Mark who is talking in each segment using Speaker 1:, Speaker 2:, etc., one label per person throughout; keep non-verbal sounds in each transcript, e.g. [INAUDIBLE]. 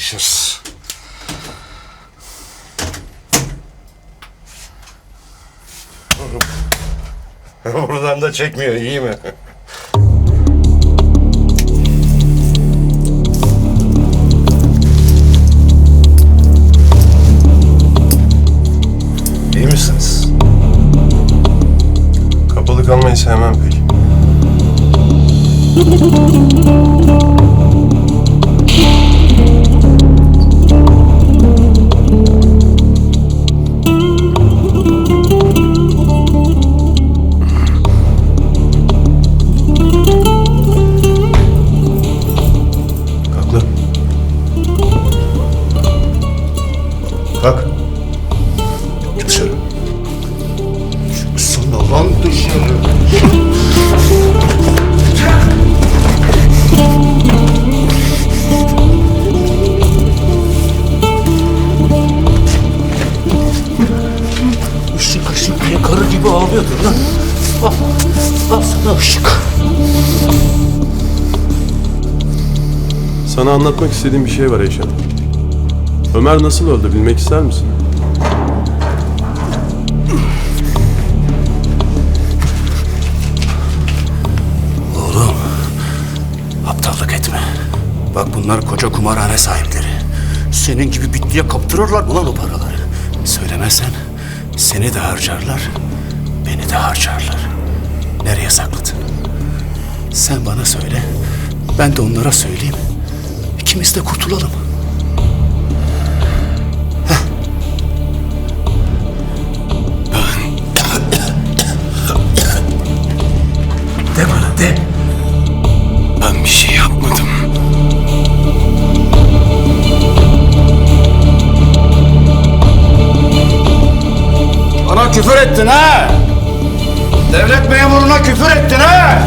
Speaker 1: Çalışırız. [LAUGHS] Buradan da çekmiyor iyi mi?
Speaker 2: Ağlıyordun lan. Al, al sana ışık.
Speaker 3: Sana anlatmak istediğim bir şey var Eyşan. Ömer nasıl öldü bilmek ister misin?
Speaker 2: Oğlum, aptallık etme. Bak bunlar koca kumarhane sahipleri. Senin gibi bitliye kaptırırlar mı lan o paraları? Söylemezsen seni de harcarlar, beni de harcarlar. Nereye sakladın? Sen bana söyle, ben de onlara söyleyeyim. İkimiz de kurtulalım. De bana de.
Speaker 3: Ben bir şey yapmadım.
Speaker 2: Bana küfür ettin ha! Memuruna küfür ettin ha!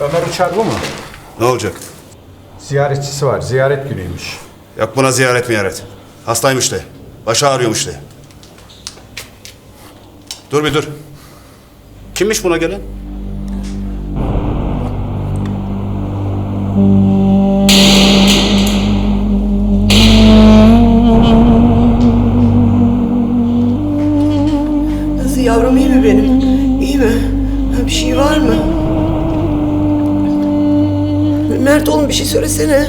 Speaker 4: Ömer Uçar bu mu?
Speaker 2: Ne olacak?
Speaker 4: Ziyaretçisi var. Ziyaret günüymüş.
Speaker 2: Yok buna ziyaret miyaret. Hastaymış de. Başı ağrıyormuş de. Dur bir dur. Kimmiş buna gelen?
Speaker 5: Şey var mı? Mert oğlum bir şey söylesene.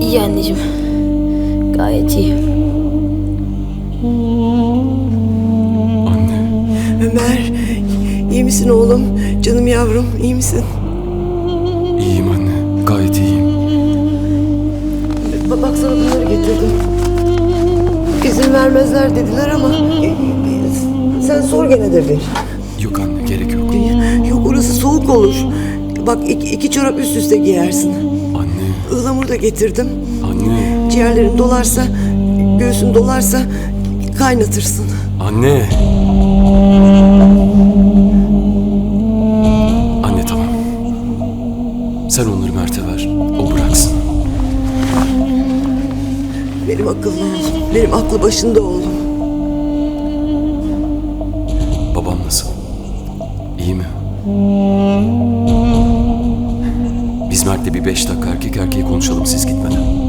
Speaker 6: İyi anneciğim. Gayet iyi.
Speaker 5: Ömer iyi misin oğlum? Canım yavrum iyi misin? Vermezler dediler ama sen sor gene de bir.
Speaker 3: Yok anne gerek yok.
Speaker 5: Yok orası soğuk olur. Bak iki, iki çorap üst üste giyersin.
Speaker 3: Anne.
Speaker 5: Ihlamur da getirdim.
Speaker 3: Anne.
Speaker 5: Ciğerlerin dolarsa, göğsün dolarsa kaynatırsın.
Speaker 3: Anne
Speaker 5: Benim aklı başında oğlum.
Speaker 3: Babam nasıl? İyi mi? Biz Mert'le bir beş dakika erkek erkeğe konuşalım siz gitmeden.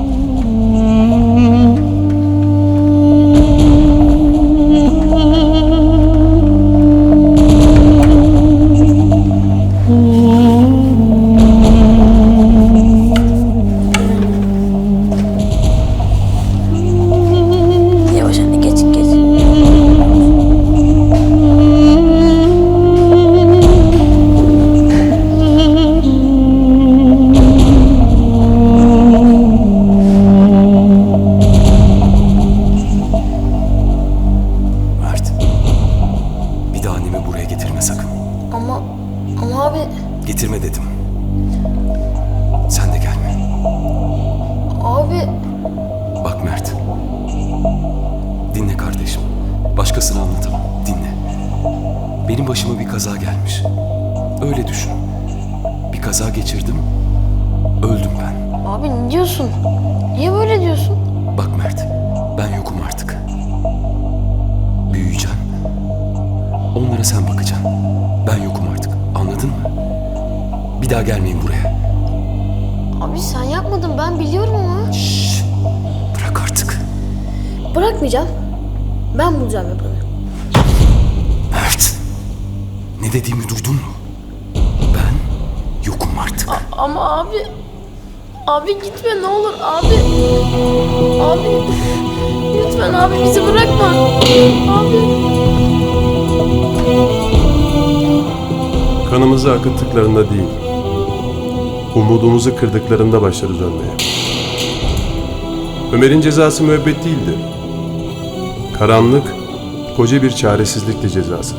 Speaker 3: Benim başıma bir kaza gelmiş. Öyle düşün. Bir kaza geçirdim. Öldüm ben.
Speaker 6: Abi ne diyorsun? Niye böyle diyorsun?
Speaker 3: Bak Mert, ben yokum artık. Büyüyeceğim. Onlara sen bakacaksın. Ben yokum artık. Anladın mı? Bir daha gelmeyin buraya.
Speaker 6: Abi sen yapmadın ben biliyorum ama.
Speaker 3: Şşş. Bırak artık.
Speaker 6: Bırakmayacağım. Ben bulacağım yapanı.
Speaker 3: Ne dediğimi duydun mu? Ben yokum artık.
Speaker 6: Ama abi... Abi gitme ne olur abi. Abi... Lütfen abi bizi bırakma. Abi...
Speaker 1: Kanımızı akıttıklarında değil, umudumuzu kırdıklarında başlarız ölmeye. Ömer'in cezası müebbet değildi. Karanlık, koca bir çaresizlikti cezası.